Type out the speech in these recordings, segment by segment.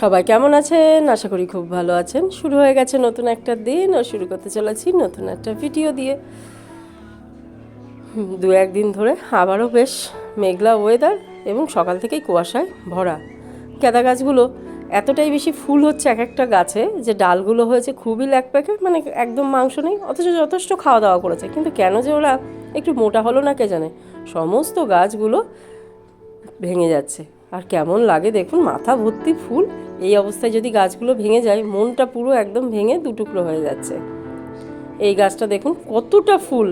সবাই কেমন আছেন? আশা করি খুব ভালো আছেন। শুরু হয়ে গেছে নতুন একটা দিন ও শুরু করতে চলেছি নতুন একটা ভিডিও দিয়ে। দু একদিন ধরে আবারও বেশ মেঘলা ওয়েদার এবং সকাল থেকেই কুয়াশায় ভরা। কেদা গাছগুলো এতটাই বেশি ফুল হচ্ছে এক একটা গাছে যে ডালগুলো হয়েছে খুবই ল্যাক প্যাকেট মানে একদম মাংস নেই, অথচ যথেষ্ট খাওয়া দাওয়া করেছে। কিন্তু কেন যে ওরা একটু মোটা হলো না কে জানে? সমস্ত গাছগুলো ভেঙে যাচ্ছে। আর কেমন লাগে দেখুন, মাথা ভর্তি ফুল। এই অবস্থায় যদি গাছগুলো ভেঙে যায়, মনটা পুরো একদম ভেঙে দুটুকরো হয়ে যাচ্ছে। এই গাছটা দেখুন, কতটা ফুল।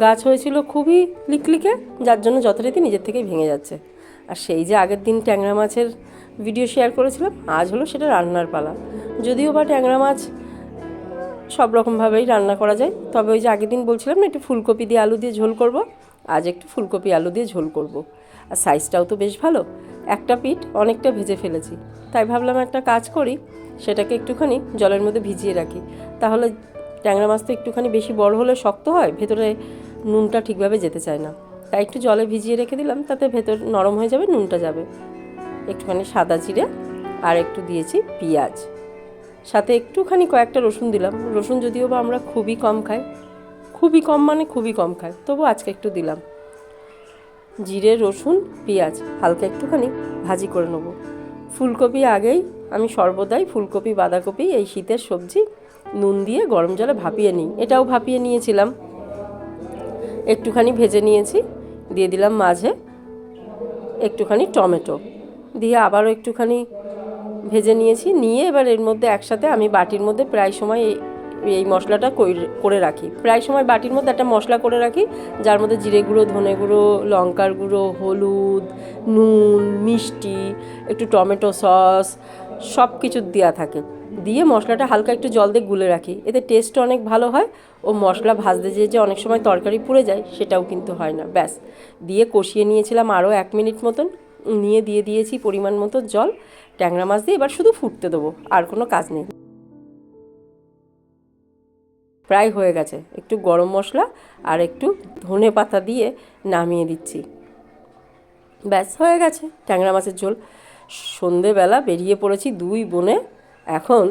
গাছ হয়েছিল খুবই লিকলিকে, যার জন্য যথারীতি নিজের থেকেই ভেঙে যাচ্ছে। আর সেই যে আগের দিন ট্যাংরা মাছের ভিডিও শেয়ার করেছিলাম, আজ হলো সেটা রান্নার পালা। যদিও বা ট্যাংরা মাছ সব রকমভাবেই রান্না করা যায়, তবে ওই যে আগের দিন বলছিলাম না, একটু ফুলকপি দিয়ে আলু দিয়ে ঝোল করব। আজ একটু ফুলকপি আলু দিয়ে ঝোল করব। আর সাইজটাও তো বেশ ভালো। একটা পিঠ অনেকটা ভেজে ফেলেছি। তাই ভাবলাম একটা কাজ করি, সেটাকে একটুখানি জলের মধ্যে ভিজিয়ে রাখি। তাহলে ট্যাংরা মাছ তো একটুখানি বেশি বড় হলে শক্ত হয়, ভেতরে নুনটা ঠিকভাবে যেতে চায় না। তাই একটু জলে ভিজিয়ে রেখে দিলাম, তাতে ভেতর নরম হয়ে যাবে, নুনটা যাবে। একটুখানি সাদা জিরে আর একটু দিয়েছি পেঁয়াজ। সাথে একটুখানি কয়েকটা রসুন দিলাম। রসুন যদিও বা আমরা খুবই কম খাই, খুবই কম মানে খুবই কম খাই, তবু আজকে একটু দিলাম। জিরে, রসুন, পেঁয়াজ হালকা একটুখানি ভাজি করে নেব। ফুলকপি আগেই আমি সর্বদাই ফুলকপি, বাঁধাকপি, এই শীতের সবজি নুন দিয়ে গরম জলে ভাপিয়ে নিই। এটাও ভাপিয়ে নিয়েছিলাম। একটুখানি ভেজে নিয়েছি, দিয়ে দিলাম মাঝে একটুখানি টমেটো। দিয়ে আবারও একটুখানি ভেজে নিয়েছি। নিয়ে এবার এর মধ্যে একসাথে আমি বাটির মধ্যে প্রায় সময় এই- মশলাটা করে রাখি। প্রায় সময় বাটির মধ্যে একটা মশলা করে রাখি, যার মধ্যে জিরে গুঁড়ো, ধনে গুঁড়ো, লঙ্কার গুঁড়ো, হলুদ, নুন, মিষ্টি, একটু টমেটো সস সব কিছু দেওয়া থাকে। দিয়ে মশলাটা হালকা একটু জল দিয়ে গুলে রাখি। এতে টেস্ট অনেক ভালো হয় ও মশলা ভাজতে যেয়ে যে অনেক সময় তরকারি পুড়ে যায় সেটাও কিন্তু হয় না। ব্যাস। দিয়ে কষিয়ে নিয়েছিলাম আরও এক মিনিট মতন। নিয়ে দিয়ে দিয়েছি পরিমাণ মতো জল। ট্যাংরা মাছ দিয়ে এবার শুধু ফুটতে দেবো। আর কোনো কাজ নেই। প্রায় হয়ে গেছে। একটু গরম মশলা আর একটু ধনে পাতা দিয়ে নামিয়ে দিচ্ছি। ব্যাস, হয়ে গেছে ট্যাংরা মাছের ঝোল। সন্ধেবেলা বেরিয়ে পড়েছি দুই বোনে এখন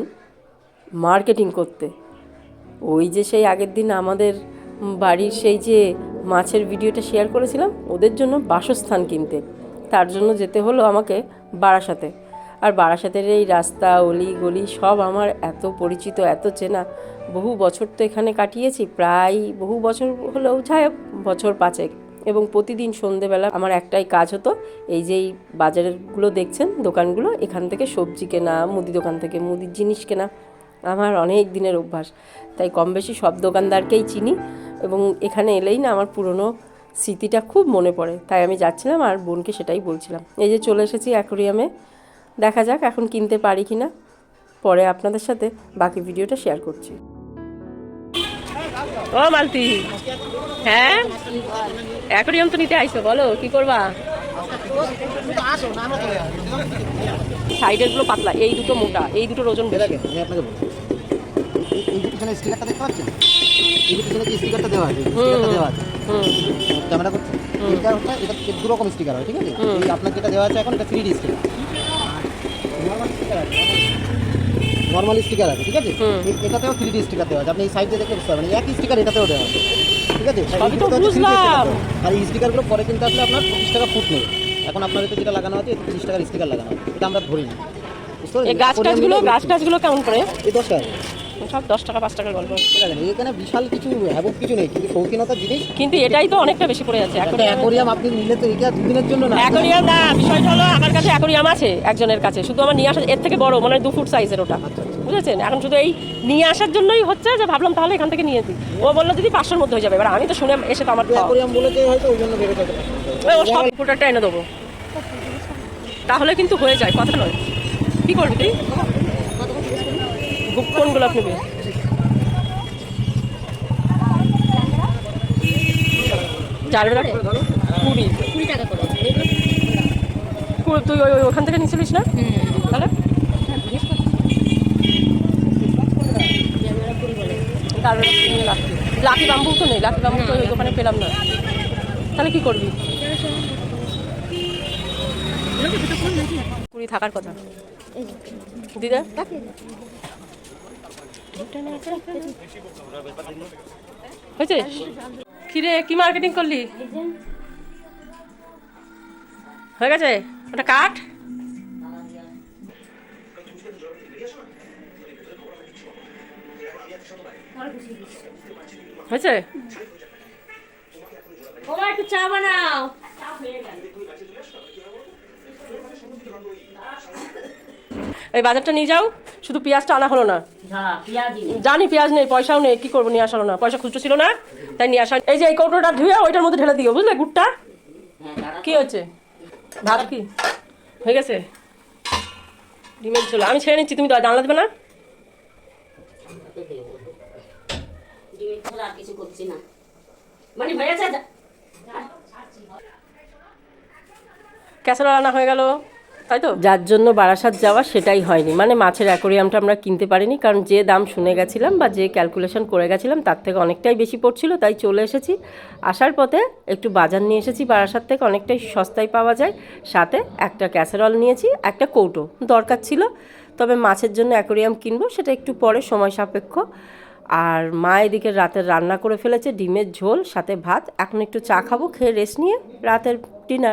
মার্কেটিং করতে। ওই যে সেই আগের দিন আমাদের বাড়ির সেই যে মাছের ভিডিওটা শেয়ার করেছিলাম, ওদের জন্য বাসস্থান কিনতে। তার জন্য যেতে হলো আমাকে বারাসাতে। আর বারাসাতের এই রাস্তা অলি গলি সব আমার এত পরিচিত এত চেনা। বহু বছর তো এখানে কাটিয়েছি প্রায় বহু বছর হলেও হোক, বছর পাঁচেক। এবং প্রতিদিন সন্ধেবেলা আমার একটাই কাজ হতো এই যে এই বাজারগুলো দেখছেন দোকানগুলো এখান থেকে সবজি কেনা মুদি দোকান থেকে মুদির জিনিস কেনা আমার অনেক দিনের অভ্যাস। তাই কম বেশি সব দোকানদারকেই চিনি এবং এখানে এলেই না আমার পুরনো স্মৃতিটা খুব মনে পড়ে। তাই আমি যাচ্ছিলাম আর বোনকে সেটাই বলছিলাম। এই যে চলে এসেছি অ্যাকোরিয়ামে দেখা যাক এখন কিনতে পারি কি না পরে আপনাদের সাথে বাকি ভিডিওটা শেয়ার করছি। ও মালতি হ্যাঁ? অ্যাকোরিয়াম তো নিতে আইসো বলো কি করবা? সাইডেরগুলো পাতলা এই দুটো মোটা এই দুটো ওজন বেশি। দেখেন আমি আপনাকে বলছি। এই- এই যে পিছনে স্টিকারটা দেখতে পাচ্ছেন? এই যে পিছনে যে স্টিকারটা দেওয়া আছে? স্টিকারটা দেওয়া আছে। হুম। ক্যামেরা করছে এটা হচ্ছে এটা থেকে দু রকম স্টিকার হয় ঠিক আছে? আপনার যেটা দেওয়া আছে এখন এটা three D sticker normal sticker আছে নর্মাল স্টিকার আছে ঠিক আছে? এটাতেও থ্রি ডি স্টিকার দেওয়া আছে। আপনি এই সাইডে দেখে বুঝতে পারবেন একই স্টিকার এটাতেও দেওয়া আছে ঠিক আছে? আর এই দুটোতে হচ্ছে 3D বুঝলাম। sticker দেওয়া। আর এই স্টিকারগুলো পরে কিনতে আসলে আপনার পঁচিশ টাকা ফুট নেবে এখন আপনার এতে যেটা লাগানো আছে তিরিশ টাকার স্টিকার লাগানো আছে। এটা আমরা ধরি না। গাছ টাছগুলো গাছ টাছগুলো কেমন করে? এই দশ টাকা। সব দশ টাকা পাঁচ টাকার গল্প। এখানে বিশাল কিছু কিছু নেই কিন্তু শৌখিনতার জিনিস। কিন্তু এটাই তো অনেকটা বেশি পড়ে যাচ্ছে। অ্যাকোরিয়াম আপনি নিলে তো এটা দুদিনের জন্য না। অ্যাকোরিয়াম না বিষয়টা হলো আমার কাছে অ্যাকোরিয়াম আছে একজনের কাছে। শুধু আমার নিয়ে আসা এর থেকে বড় মানে দু ফুট সাইজের ওটা। বুঝেছেন? এখন শুধু এই নিয়ে আসার জন্যই হচ্ছে যে ভাবলাম তাহলে এখান থেকে নিয়ে দিই ও বলল দিদি পাঁচশোর মধ্যে হয়ে যাবে। এবার আমি তো শুনে এসে তো আমার অ্যাকোরিয়াম বলেছে হয়তো ওই জন্য বেড়ে যাবে ও সব ফুটারটা এনে দেবো। তাহলে কিন্তু হয়ে যায় কথা নয়। কি করবি তুই? গু- কোনগুলো আপনি নেবে চার বেলা কুড়ি। কুড়ি টাকা করে। তুই ওই ওখান থেকে নিয়েছিলিস না? তাহলে? চার বেলা নিয়ে লাকি। লাকি বাম্বু তো নেই লাকি বাম্বু তো ওই দোকানে পেলাম না। তাহলে কি করবি? কুড়ি থাকার কথা। দিদা? হয়েছে? কিরে, কি মার্কেটিং করলি? হয়ে গেছে? ওটা কাঠ হয়েছে? চা বানাও। এই বাজারটা নিয়ে যাও। শুধু পেঁয়াজটা আনা হলো না। হ্যাঁ জানি পেঁয়াজ নেই পয়সাও নেই কি করব নিয়ে আসা হলো না। পয়সা খুচরো ছিল না তাই নিয়ে আসা এই যে এই কৌটোটা ধুয়ে ওইটার মধ্যে ঢেলে দিও বুঝলে গুড়টা? হ্যাঁ কি হচ্ছে ভাত কি? হয়ে গেছে? ডিমের ঝোল। আমি ছেড়ে নিচ্ছি তুমি তো জানলা দেবে না? আর কিছু করছি না। মানে ক্যাসারোল আনা হয়ে গেল। তাই তো? যার জন্য বারাসাত যাওয়া সেটাই হয়নি। মানে মাছের অ্যাকোরিয়ামটা আমরা কিনতে পারিনি, কারণ যে দাম শুনে গেছিলাম বা যে ক্যালকুলেশন করে গেছিলাম তার থেকে অনেকটাই বেশি পড়ছিল, তাই চলে এসেছি। আসার পথে একটু বাজার নিয়ে এসেছি বারাসাত থেকে, অনেকটাই সস্তায় পাওয়া যায়। সাথে একটা ক্যাসারল নিয়েছি, একটা কৌটো দরকার ছিল। তবে মাছের জন্য অ্যাকোরিয়াম কিনবো, সেটা একটু পরে সময় সাপেক্ষ। আর মা এদিকে রাতের রান্না করে ফেলেছে, ডিমের ঝোল, সাথে ভাত। এখন একটু চা খাব, খেয়ে রেস্ট নিয়ে রাতের ডিনার